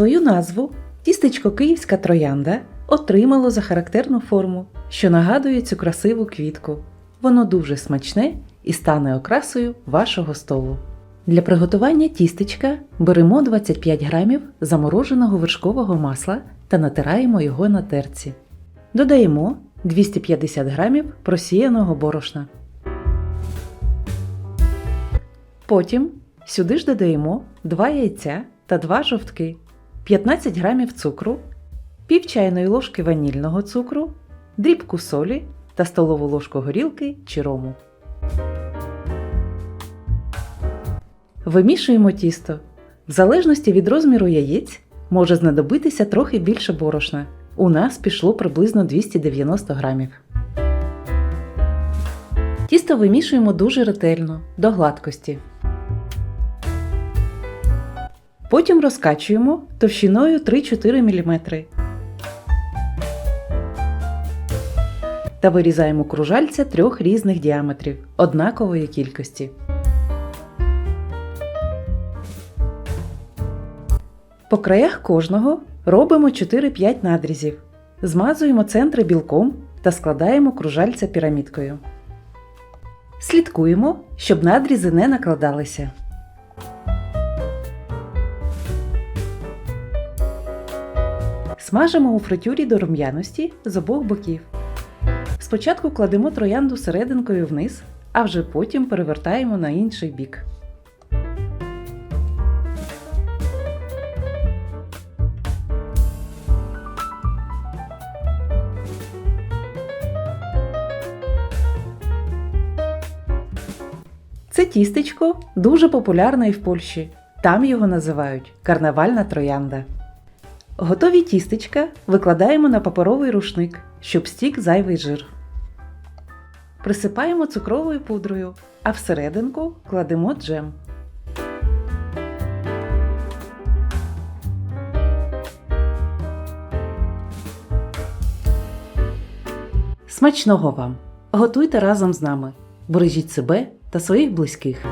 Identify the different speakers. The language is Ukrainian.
Speaker 1: Свою назву тістечко Київська троянда отримало за характерну форму, що нагадує цю красиву квітку. Воно дуже смачне і стане окрасою вашого столу. Для приготування тістечка беремо 25 грамів замороженого вершкового масла та натираємо його на терці. Додаємо 250 грамів просіяного борошна. Потім сюди ж додаємо 2 яйця та 2 жовтки, 15 грамів цукру, пів чайної ложки ванільного цукру, дрібку солі та столову ложку горілки чи рому. Вимішуємо тісто. В залежності від розміру яєць може знадобитися трохи більше борошна. У нас пішло приблизно 290 грамів. Тісто вимішуємо дуже ретельно, до гладкості. Потім розкачуємо товщиною 3-4 мм. Та вирізаємо кружальця трьох різних діаметрів однакової кількості. По краях кожного робимо 4-5 надрізів. Змазуємо центри білком та складаємо кружальця пірамідкою. Слідкуємо, щоб надрізи не накладалися. Смажимо у фритюрі до рум'яності з обох боків. Спочатку кладемо троянду серединкою вниз, а вже потім перевертаємо на інший бік. Це тістечко дуже популярне і в Польщі. Там його називають карнавальна троянда. Готові тістечка викладаємо на паперовий рушник, щоб стік зайвий жир. Присипаємо цукровою пудрою, а всерединку кладемо джем. Смачного вам! Готуйте разом з нами. Бережіть себе та своїх близьких.